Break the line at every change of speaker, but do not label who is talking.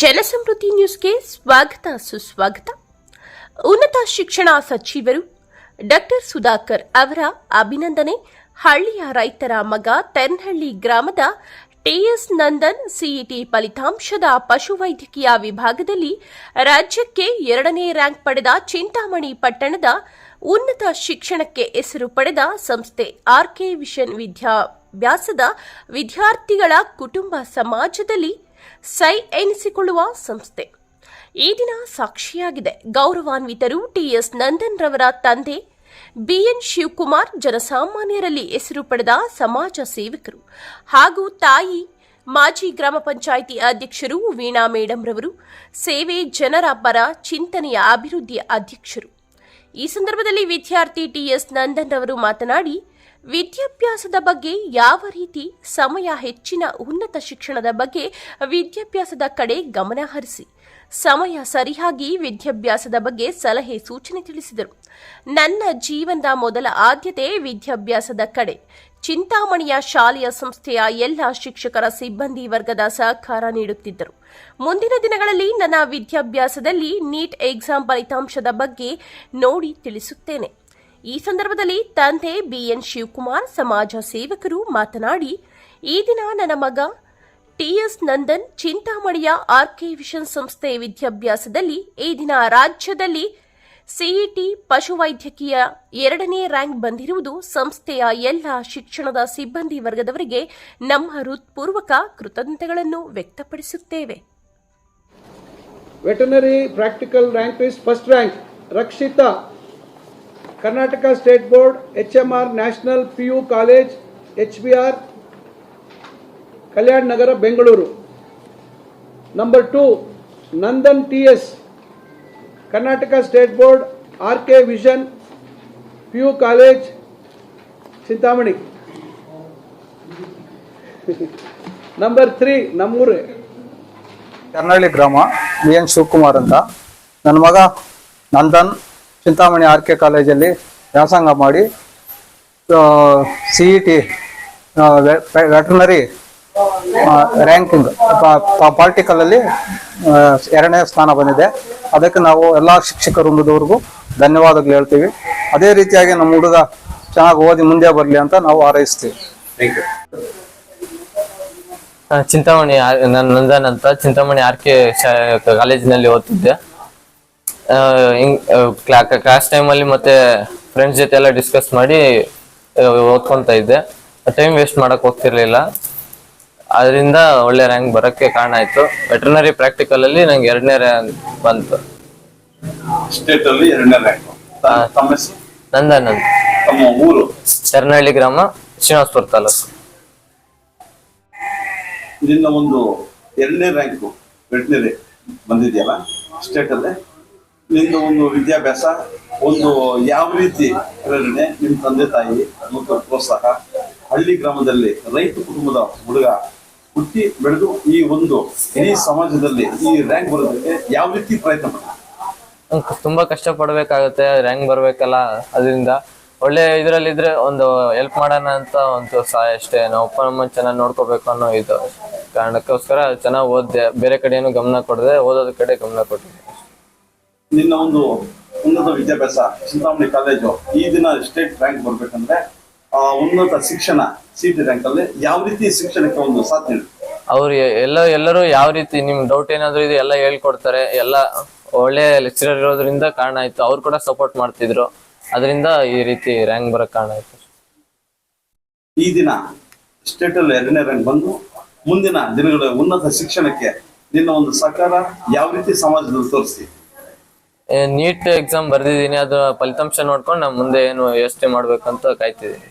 ಜನಸಮೃದ್ಧಿ ನ್ಯೂಸ್ಗೆ ಸ್ವಾಗತ, ಸುಸ್ವಾಗತ. ಉನ್ನತ ಶಿಕ್ಷಣ ಸಚಿವರು ಡಾಕ್ಟರ್ ಸುಧಾಕರ್ ಅವರ ಅಭಿನಂದನೆ. ಹಳ್ಳಿಯ ರೈತರ ಮಗ ತೆನ್ನಹಳ್ಳಿ ಗ್ರಾಮದ ಟಿಎಸ್ ನಂದನ್ ಸಿಇಟಿ ಫಲಿತಾಂಶದ ಪಶುವೈದ್ಯಕೀಯ ವಿಭಾಗದಲ್ಲಿ ರಾಜ್ಯಕ್ಕೆ ಎರಡನೇ ರ್ಯಾಂಕ್ ಪಡೆದ ಚಿಂತಾಮಣಿ ಪಟ್ಟಣದ ಉನ್ನತ ಶಿಕ್ಷಣಕ್ಕೆ ಹೆಸರು ಪಡೆದ ಸಂಸ್ಥೆ ಆರ್ಕೆ ವಿಷನ್ ವಿದ್ಯಾಭ್ಯಾಸದ ವಿದ್ಯಾರ್ಥಿಗಳ ಕುಟುಂಬ ಸಮಾಜದಲ್ಲಿ ಸೈ ಎನಿಸಿಕೊಳ್ಳುವ ಸಂಸ್ಥೆ. ಈ ದಿನ ಸಾಕ್ಷಿಯಾಗಿದೆ. ಗೌರವಾನ್ವಿತರು ಟಿಎಸ್ ನಂದನ್ ರವರ ತಂದೆ ಬಿಎನ್ ಶಿವಕುಮಾರ್ ಜನಸಾಮಾನ್ಯರಲ್ಲಿ ಹೆಸರು ಪಡೆದ ಸಮಾಜ ಸೇವಕರು. ಹಾಗೂ ತಾಯಿ, ಮಾಜಿ ಗ್ರಾಮ ಪಂಚಾಯಿತಿ ಅಧ್ಯಕ್ಷರು ವೀಣಾ ಮೇಡಂ ರವರು ಸೇವೆ ಜನರ ಪರ ಚಿಂತನೆಯ ಅಭಿವೃದ್ಧಿಯ ಅಧ್ಯಕ್ಷರು. ಈ ಸಂದರ್ಭದಲ್ಲಿ ವಿದ್ಯಾರ್ಥಿ ಟಿಎಸ್ ನಂದನ್ ರವರು ಮಾತನಾಡಿ ವಿದ್ಯಾಭ್ಯಾಸದ ಬಗ್ಗೆ ಯಾವ ರೀತಿ ಸಮಯ ಹೆಚ್ಚಿನ ಉನ್ನತ ಶಿಕ್ಷಣದ ಬಗ್ಗೆ ವಿದ್ಯಾಭ್ಯಾಸದ ಕಡೆ ಗಮನ ಹರಿಸಿ? ಸಮಯ ಸರಿಯಾಗಿ ವಿದ್ಯಾಭ್ಯಾಸದ ಬಗ್ಗೆ ಸಲಹೆ ಸೂಚನೆ ತಿಳಿಸಿದರು. ನನ್ನ ಜೀವನದ ಮೊದಲ ಆದ್ಯತೆ ವಿದ್ಯಾಭ್ಯಾಸದ ಕಡೆ. ಚಿಂತಾಮಣಿಯ ಶಾಲೆಯ ಸಂಸ್ಥೆಯ ಎಲ್ಲ ಶಿಕ್ಷಕರ ಸಿಬ್ಬಂದಿ ವರ್ಗದ ಸಹಕಾರ ನೀಡುತ್ತಿದ್ದರು. ಮುಂದಿನ ದಿನಗಳಲ್ಲಿ ನನ್ನ ವಿದ್ಯಾಭ್ಯಾಸದಲ್ಲಿ ನೀಟ್ ಎಕ್ಸಾಮ್ ಫಲಿತಾಂಶದ ಬಗ್ಗೆ ನೋಡಿ ತಿಳಿಸುತ್ತೇನೆ. ಈ ಸಂದರ್ಭದಲ್ಲಿ ತಂದೆ ಬಿಎನ್ ಶಿವಕುಮಾರ್, ಸಮಾಜ ಸೇವಕರು ಮಾತನಾಡಿ, ಈ ದಿನ ನನ್ನ ಮಗ ಟಿಎಸ್ ನಂದನ್ ಚಿಂತಾಮಣಿಯ ಆರ್ಕೆ ವಿಷನ್ ಸಂಸ್ಥೆ ವಿದ್ಯಾಭ್ಯಾಸದಲ್ಲಿ ಈ ದಿನ ರಾಜ್ಯದಲ್ಲಿ ಸಿಇಟಿ ಪಶುವೈದ್ಯಕೀಯ ಎರಡನೇ ರ್ಯಾಂಕ್ ಬಂದಿರುವುದು ಸಂಸ್ಥೆಯ ಎಲ್ಲ ಶಿಕ್ಷಣದ ಸಿಬ್ಬಂದಿ ವರ್ಗದವರಿಗೆ ನಮ್ಮ ಹೃತ್ಪೂರ್ವಕ ಕೃತಜ್ಞತೆಗಳನ್ನು ವ್ಯಕ್ತಪಡಿಸುತ್ತೇವೆ.
Karnataka state board H M R national P U college H B R Kalyan Nagar Bengaluru number two Nandan T S Karnataka state board R K vision P U college Chintamani number three
ನಮ್ಮೂರೇ Karnali ಗ್ರಾಮ B N Shivakumar ಅಂತ. ನನ್ನ ಮಗ Nandan Chintamani R K ಕಾಲೇಜಲ್ಲಿ ವ್ಯಾಸಂಗ ಮಾಡಿ C E T veterinary ranking ಪಾರ್ಟಿಕಲಲ್ಲಿ ಎರಡನೇ ಸ್ಥಾನ ಬಂದಿದೆ. ಅದಕ್ಕೆ ನಾವು ಎಲ್ಲ ಶಿಕ್ಷಕ ವೃಂದದವ್ರಿಗೂ ಧನ್ಯವಾದಗಳು ಹೇಳ್ತೀವಿ. ಅದೇ ರೀತಿಯಾಗಿ ನಮ್ಮ ಹುಡುಗ ಚೆನ್ನಾಗಿ ಓದಿ ಮುಂದೆ ಬರಲಿ ಅಂತ ನಾವು ಹಾರೈಸ್ತೀವಿ.
ಚಿಂತಾಮಣಿ ನಂದನ್ ಅಂತ ಚಿಂತಾಮಣಿ ಆರ್ ಕೆ ಕಾಲೇಜಿನಲ್ಲಿ ಓದ್ತಿದ್ದೆ. ಕ್ಲಾಸ್ ಟೈಮಲ್ಲಿ ಮತ್ತೆ ಫ್ರೆಂಡ್ಸ್ ಜೊತೆ ಎಲ್ಲ ಡಿಸ್ಕಸ್ ಮಾಡಿ ಓದ್ಕೊತಾ ಇದ್ದೆ. ಟೈಮ್ ವೇಸ್ಟ್ ಮಾಡಕ್ ಹೋಗ್ತಿರ್ಲಿಲ್ಲ. ಅದರಿಂದ ಒಳ್ಳೆ ರ್ಯಾಂಕ್ ಬರಕ್ಕೆ ಕಾರಣ ಆಯ್ತು. ವೆಟರ್ನರಿ ಪ್ರಾಕ್ಟಿಕಲ್ ಅಲ್ಲಿ ನಂಗೆ ಎರಡನೇ ರ್ಯಾಂಕ್ ಬಂತು.
ಸ್ಟೇಟ್ ಅಲ್ಲಿ ಎರಡನೇ ರ್ಯಾಂಕ್ ತಮ್ಮ ಹೆಸರು?
ನಂದನ್ ಅಂತ
ತಮ್ಮ ಊರು?
ಚರ್ನಹಳ್ಳಿ ಗ್ರಾಮ ಶ್ರೀನಿವಾಸಪುರ ತಾಲೂಕು.
ನಿನ್ನ ಒಂದು ಎರಡನೇ ರ್ಯಾಂಕ್ ಬಂದಿದೆಯಲ್ಲ ಸ್ಟೇಟ್ ಅಲ್ಲೇ? ನಿನ್ನ ಒಂದು ವಿದ್ಯಾಭ್ಯಾಸ, ಒಂದು ಯಾವ ರೀತಿ ಪ್ರೇರಣೆ ನಿಮ್ಮ ತಂದೆ ತಾಯಿ ಮತ್ತು ಪ್ರೋತ್ಸಾಹ, ಹಳ್ಳಿ ಗ್ರಾಮದಲ್ಲಿ ರೈತ ಕುಟುಂಬದ ಹುಡುಗ ಹುಟ್ಟಿ ಬೆಳೆದು ಈ ಒಂದು ಇಡೀ ಸಮಾಜದಲ್ಲಿ ಈ ರ್ಯಾಂಕ್ ಬರೋದಕ್ಕೆ ಯಾವ ರೀತಿ ಪ್ರಯತ್ನ
ಮಾಡ್ತಾರೆ? ತುಂಬಾ ಕಷ್ಟ ಪಡಬೇಕಾಗುತ್ತೆ ರ್ಯಾಂಕ್ ಬರ್ಬೇಕಲ್ಲ, ಅದರಿಂದ ಒಳ್ಳೆ ಇದ್ರಲ್ಲಿದ್ರೆ ಒಂದು ಹೆಲ್ಪ್ ಮಾಡೋಣ ಅಂತ ಒಂದು ಸಹಾಯ ಅಷ್ಟೇ. ನಾವು ಅಪ್ಪ, ಅಮ್ಮ ಚೆನ್ನಾಗಿ ನೋಡ್ಕೋಬೇಕು ಅನ್ನೋ ಇದು ಕಾರಣಕ್ಕೋಸ್ಕರ ಚೆನ್ನಾಗಿ ಓದ್ದೆ. ಬೇರೆ ಕಡೆ ಏನು ಗಮನ ಕೊಡದೆ, ಓದೋದ ಕಡೆ ಗಮನ ಕೊಟ್ಟಿದ್ದೆ
ನಿನ್ನ ಒಂದು ಉನ್ನತ ವಿದ್ಯಾಭ್ಯಾಸ ಚಿಂತಾಮಣಿ ಕಾಲೇಜು ಈ ದಿನ ಸ್ಟೇಟ್ ರ್ಯಾಂಕ್ ಬರ್ಬೇಕಂದ್ರೆ ಆ ಉನ್ನತ ಶಿಕ್ಷಣ ಸಿಟಿ ರ್ಯಾಂಕ್ ಅಲ್ಲಿ ಯಾವ ರೀತಿ ಶಿಕ್ಷಣಕ್ಕೆ ಒಂದು ಸಾಥ್ ನೀಡಿ
ಅವ್ರು ಎಲ್ಲ ಎಲ್ಲರೂ ಯಾವ ರೀತಿ ನಿಮ್ ಡೌಟ್ ಏನಾದ್ರು ಇದೆ ಎಲ್ಲ ಹೇಳ್ಕೊಡ್ತಾರೆ. ಎಲ್ಲ ಒಳ್ಳೆ ಲೆಕ್ಚರರ್ ಇರೋದ್ರಿಂದ ಕಾರಣ ಆಯ್ತು. ಅವ್ರು ಕೂಡ ಸಪೋರ್ಟ್ ಮಾಡ್ತಿದ್ರು. ಅದರಿಂದ ಈ ರೀತಿ ರ್ಯಾಂಕ್ ಬರಕ್ ಕಾರಣ ಆಯ್ತು.
ಈ ದಿನ ಸ್ಟೇಟ್ ಅಲ್ಲಿ ಎರಡನೇ ರ್ಯಾಂಕ್ ಬಂದು ಮುಂದಿನ ದಿನಗಳ ಉನ್ನತ ಶಿಕ್ಷಣಕ್ಕೆ ನಿನ್ನ ಒಂದು ಸರ್ಕಾರ ಯಾವ ರೀತಿ ಸಮಾಜದಲ್ಲಿ ತೋರಿಸ್ತಿ
ನೀಟ್ ಎಕ್ಸಾಮ್ ಬರ್ದಿದ್ದೀನಿ ಅದು ಫಲಿತಾಂಶ ನೋಡ್ಕೊಂಡು ನಾನು ಮುಂದೆ ಏನು ಯೋಚನೆ ಮಾಡ್ಬೇಕಂತ ಕಾಯ್ತಿದ್ದೀನಿ.